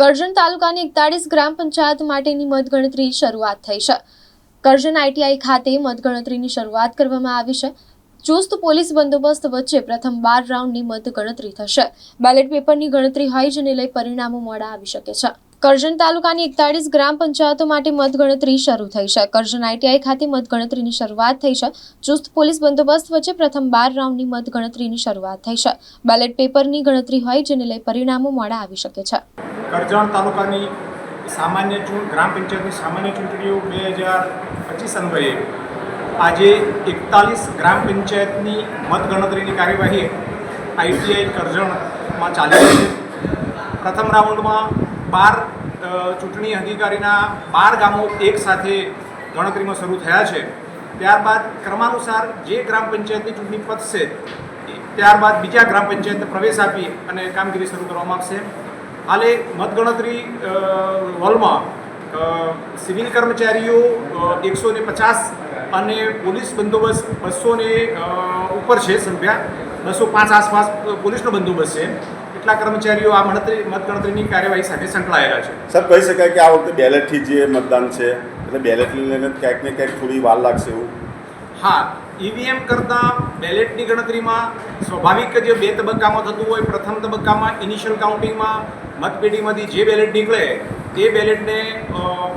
કરજણ તાલુકાની એકતાળીસ ગ્રામ પંચાયત માટેની મતગણતરી શરૂઆત થઈ છે. કરજણ આઈટીઆઈ ખાતે મતગણતરીની શરૂઆત કરવામાં આવી છે. ચુસ્ત પોલીસ બંદોબસ્ત વચ્ચે પ્રથમ બાર રાઉન્ડની મતગણતરી થશે. બેલેટ પેપરની ગણતરી હોય જેને લઈ પરિણામો મોડા આવી શકે છે. કરજણ તાલુકાની એકતાળીસ ગ્રામ પંચાયતો માટે મતગણતરી શરૂ થઈ છે. કરજણ આઈટીઆઈ ખાતે મતગણતરીની શરૂઆત થઈ છે. ચુસ્ત પોલીસ બંદોબસ્ત વચ્ચે પ્રથમ બાર રાઉન્ડની મતગણતરીની શરૂઆત થઈ છે. બેલેટ પેપરની ગણતરી હોય જેને લઈ પરિણામો મોડા આવી શકે છે. કરજણ તાલુકાની સામાન્ય ચૂં, ગ્રામ પંચાયતની સામાન્ય ચૂંટણીઓ બે હજાર પચીસ અન્વયે આજે એકતાલીસ ગ્રામ પંચાયતની મતગણતરીની કાર્યવાહી આઈટીઆઈ કરજણમાં ચાલી રહી છે. પ્રથમ રાઉન્ડમાં બાર ચૂંટણી અધિકારીના બાર ગામો એક સાથે ગણતરીમાં શરૂ થયા છે. ત્યારબાદ ક્રમાનુસાર જે ગ્રામ પંચાયતની ચૂંટણી પતશે ત્યારબાદ બીજા ગ્રામ પંચાયતને પ્રવેશ આપી અને કામગીરી શરૂ કરવામાં આવશે. હાલે મતગણતરી હોલમાં સિવિલ કર્મચારીઓ એકસો ને પચાસ અને પોલીસ બંદોબસ્ત બસો ને ઉપર છે સંખ્યા બસો પાંચ આસપાસ પોલીસનો બંદોબસ્ત છે. એટલા કર્મચારીઓ આ મતગણતરી મતગણતરીની કાર્યવાહી સાથે સંકળાયેલા છે. સર કહી શકાય કે આ વખતે બેલેટથી જે મતદાન છે એટલે બેલેટને લઈને ક્યાંક ને ક્યાંક થોડી વાર લાગશે એવું? હા. ઈવીએમ કરતાં બેલેટની ગણતરીમાં સ્વાભાવિક જે બે તબક્કામાં થતું હોય, પ્રથમ તબક્કામાં ઇનિશિયલ કાઉન્ટિંગમાં મતપેટીમાંથી જે બેલેટ નીકળે, તે બેલેટને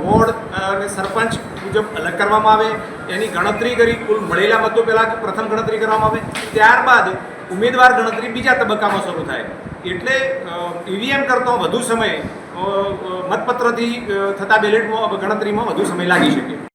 વોર્ડ અને સરપંચ મુજબ અલગ કરવામાં આવે. એની ગણતરી કરી કુલ મળેલા મતો પહેલાં પ્રથમ ગણતરી કરવામાં આવે. ત્યારબાદ ઉમેદવાર ગણતરી બીજા તબક્કામાં શરૂ થાય. એટલે ઈવીએમ કરતાં વધુ સમય મતપત્રથી થતા બેલેટમાં, ગણતરીમાં વધુ સમય લાગી શકે.